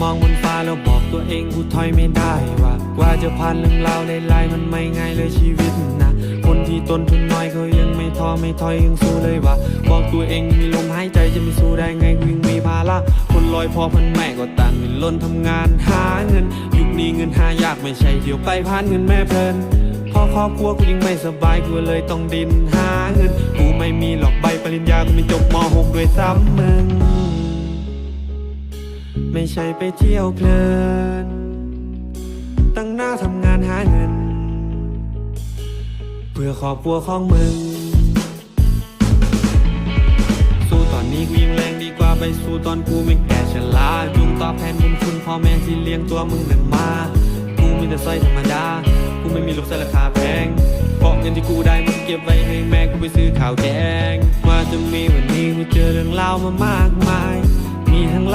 มองบนฟ้าแล้วบอกตัวเองกูถอยไม่ได้ว่ากว่าจะผ่านเรื่องราวหลายๆมันไม่ง่ายเลยชีวิตนะ คนที่ต้นทุนน้อยเขายังไม่ท้อไม่ถอยยังสู้เลยว่ะบอกตัวเองมีลมหายใจจะไม่สู้ได้ไงกูยังมีภาระคนลอยพอพันแม่ก็ต่างมีล้นทำงานหาเงิน ยุคนี้เงินหายากไม่ใช่เดี๋ยวไปผ่านเงินแม่เพลินพอครอบครัวกูยังไม่สบายกูเลยต้องดินหาเงิน กูไม่มีหรอกใบปริญญากูไม่จบม .6 ด้วยซ้ำมึง ไม่ใช่ไปเที่ยวเพลิน ตั้งหน้าทำงานหาเงิน เพื่อครอบครัวของมึง สู้ตอนนี้กูยังแรงดีกว่าไปสู้ตอนกูไม่แก่ชราจงตอบแทนบุญคุณพ่อแม่ที่เลี้ยงตัวมึงนั่นมา กูมีแต่สร้อยธรรมดา กูไม่มีลูกสร้อยราคาแพงเพราะเงินที่กูได้มันเก็บไว้ให้แม่กูไปซื้อข้าวแกงมาจะมีวันนี้กูเจอเรื่องรามามากมาย